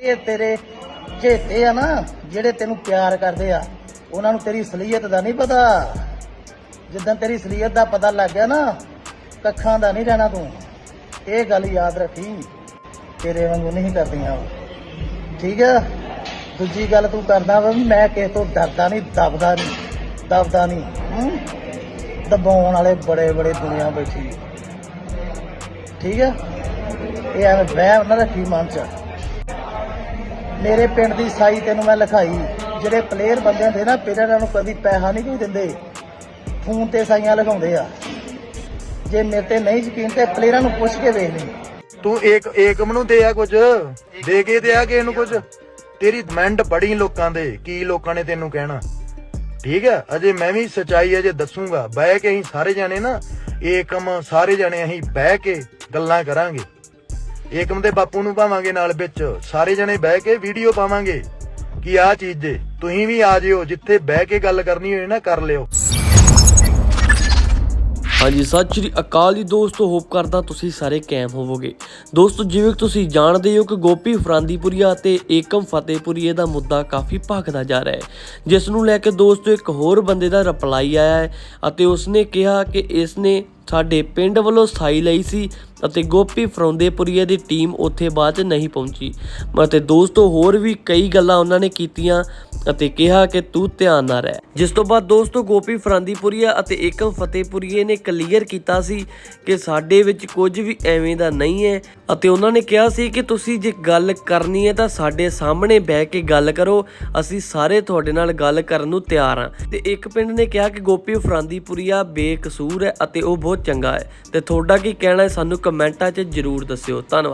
ਜਿਹੜੇ ਤੇਰੇ ਝੇਟੇ ਆ ਨਾ, ਜਿਹੜੇ ਤੈਨੂੰ ਪਿਆਰ ਕਰਦੇ ਆ, ਉਹਨਾਂ ਨੂੰ ਤੇਰੀ ਸਲੀਅਤ ਦਾ ਨਹੀਂ ਪਤਾ। ਜਿੱਦਾਂ ਤੇਰੀ ਸਲੀਅਤ ਦਾ ਪਤਾ ਲੱਗ ਗਿਆ ਨਾ, ਕੱਖਾਂ ਦਾ ਨਹੀਂ ਰਹਿਣਾ ਤੂੰ। ਇਹ ਗੱਲ ਯਾਦ ਰੱਖੀ, ਤੇਰੇ ਵਾਂਗੂ ਨਹੀਂ ਕਰਦੀਆਂ ਉਹ। ਠੀਕ ਆ? ਦੂਜੀ ਗੱਲ ਤੂੰ ਕਰਦਾ ਵਾ ਵੀ ਮੈਂ ਕਿਸੇ ਤੋਂ ਡਰਦਾ ਨਹੀਂ, ਦਬਦਾ ਨਹੀਂ ਦਬਦਾ ਨਹੀਂ ਦਬਾਉਣ ਵਾਲੇ ਬੜੇ ਬੜੇ ਦੁਨੀਆ ਬੈਠੀ ਠੀਕ ਆ? ਇਹ ਐਵੇਂ ਵਹਿਮ ਨਾ ਰੱਖੀ ਮਨ ਚ। ਮੇਰੇ ਪਿੰਡ ਦੀ ਸਾਈ ਤੈਨੂੰ ਮੈਂ ਲਿਖਾਈ। ਜਿਹੜੇ ਪਲੇਅਰ ਬੰਦੇ ਹੁੰਦੇ ਨਾ ਪੇਰੈਂਟਾਂ ਨੂੰ ਕਦੀ ਪੈਸਾ ਨਹੀਂ ਕੋਈ ਦਿੰਦੇ। ਫੋਨ ਤੇ ਸਾਈਆਂ ਲਗਾਉਂਦੇ ਆ। ਜੇ ਮੇਰੇ ਤੇ ਨਹੀਂ ਯਕੀਨ ਤੇ ਪਲੇਅਰਾਂ ਨੂੰ ਪੁੱਛ ਕੇ ਵੇਖ ਲਈ। ਤੂੰ ਏਕ ਏਕਮ ਨੂੰ ਦੇ ਆ ਕੁਝ ਦੇ ਕੇ ਤੇ ਆ ਕਿਸੇ ਨੂੰ ਕੁਝ ਤੇਰੀ ਡਿਮਾਂਡ ਬੜੀ ਲੋਕਾਂ ਦੇ। ਕੀ ਲੋਕਾਂ ਨੇ ਤੈਨੂੰ ਕਹਿਣਾ? ਠੀਕ ਹੈ, ਅਜੇ ਮੈਂ ਵੀ ਸਚਾਈ ਅਜੇ ਦੱਸੂਗਾ। ਬਹਿ ਕੇ ਅਸੀਂ ਸਾਰੇ ਜਾਣੇ ਨਾ ਏਕਮ ਸਾਰੇ ਜਾਣੇ ਅਸੀਂ ਬਹਿ ਕੇ ਗੱਲਾਂ ਕਰਾਂਗੇ। ਏਕਮ ਦੇ ਬਾਪੂ ਨੂੰ ਪਾਵਾਂਗੇ ਨਾਲ ਵਿੱਚ। ਸਾਰੇ ਜਣੇ ਬਹਿ ਕੇ ਵੀਡੀਓ ਪਾਵਾਂਗੇ ਕਿ ਆਹ ਚੀਜ਼ ਦੇ ਤੁਸੀਂ ਵੀ ਆ ਜਿਓ, ਜਿੱਥੇ ਬਹਿ ਕੇ ਗੱਲ ਕਰਨੀ ਹੋਏ ਨਾ ਕਰ ਲਿਓ। ਹਾਂਜੀ, ਸਤਿ ਸ਼੍ਰੀ ਅਕਾਲ ਜੀ ਦੋਸਤੋ, ਹੋਪ ਕਰਦਾ ਤੁਸੀਂ ਸਾਰੇ ਕੈਮ ਹੋਵੋਗੇ। ਦੋਸਤੋ, ਜਿਵੇਂ ਤੁਸੀਂ ਜਾਣਦੇ ਹੋ ਕਿ ਗੋਪੀ ਫਰਾਂਦੀਪੁਰੀਆ ਅਤੇ ਏਕਮ ਫਤਿਹਪੁਰੀਏ ਦਾ ਮੁੱਦਾ ਕਾਫੀ ਭਖਦਾ ਜਾ ਰਿਹਾ ਹੈ। ਜਿਸ ਨੂੰ ਲੈ ਕੇ ਦੋਸਤੋ, ਇੱਕ ਹੋਰ ਬੰਦੇ ਦਾ ਰਿਪਲਾਈ ਆਇਆ ਹੈ ਅਤੇ ਉਸਨੇ ਕਿਹਾ ਕਿ ਇਸ ਨੇ ਸਾਡੇ ਪਿੰਡ ਵੱਲੋਂ ਸਾਈ ਲਈ ਸੀ ਅਤੇ ਗੋਪੀ ਫਰੌਂਦੇਪੁਰੀਏ ਦੀ ਟੀਮ ਉੱਥੇ ਬਾਅਦ ਚ ਨਹੀਂ ਪਹੁੰਚੀ। ਅਤੇ ਦੋਸਤੋ, ਹੋਰ ਵੀ ਕਈ ਗੱਲਾਂ ਉਹਨਾਂ ਨੇ ਕੀਤੀਆਂ ਅਤੇ ਕਿਹਾ ਕਿ ਤੂੰ ਧਿਆਨ ਨਾਲ ਰਹਿ। ਜਿਸ ਤੋਂ ਬਾਅਦ ਦੋਸਤੋ, ਗੋਪੀ ਫਰਾਂਦੀਪੁਰੀਆ ਅਤੇ ਏਕਮ ਫਤਿਹਪੁਰੀਏ ਨੇ ਕਲੀਅਰ ਕੀਤਾ ਸੀ ਕਿ ਸਾਡੇ ਵਿੱਚ ਕੁਝ ਵੀ ਐਵੇਂ ਦਾ ਨਹੀਂ ਹੈ ਅਤੇ ਉਹਨਾਂ ਨੇ ਕਿਹਾ ਸੀ ਕਿ ਤੁਸੀਂ ਜੇ ਗੱਲ ਕਰਨੀ ਹੈ ਤਾਂ ਸਾਡੇ ਸਾਹਮਣੇ ਬਹਿ ਕੇ ਗੱਲ ਕਰੋ। ਅਸੀਂ ਸਾਰੇ ਤੁਹਾਡੇ ਨਾਲ ਗੱਲ ਕਰਨ ਨੂੰ ਤਿਆਰ ਹਾਂ। ਤੇ ਇੱਕ ਪਿੰਡ ਨੇ ਕਿਹਾ ਕਿ ਗੋਪੀ ਫਰਾਂਦੀਪੁਰੀਆ ਬੇਕਸੂਰ ਹੈ ਅਤੇ ਉਹ ਬਹੁਤ ਚੰਗਾ ਹੈ ਤੇ ਤੁਹਾਡਾ ਕੀ ਕਹਿਣਾ ਹੈ ਸਾਨੂੰ ਕਮੈਂਟਾਂ 'ਚ ਜਰੂਰ ਦੱਸਿਓ। ਧੰਨਵਾਦ।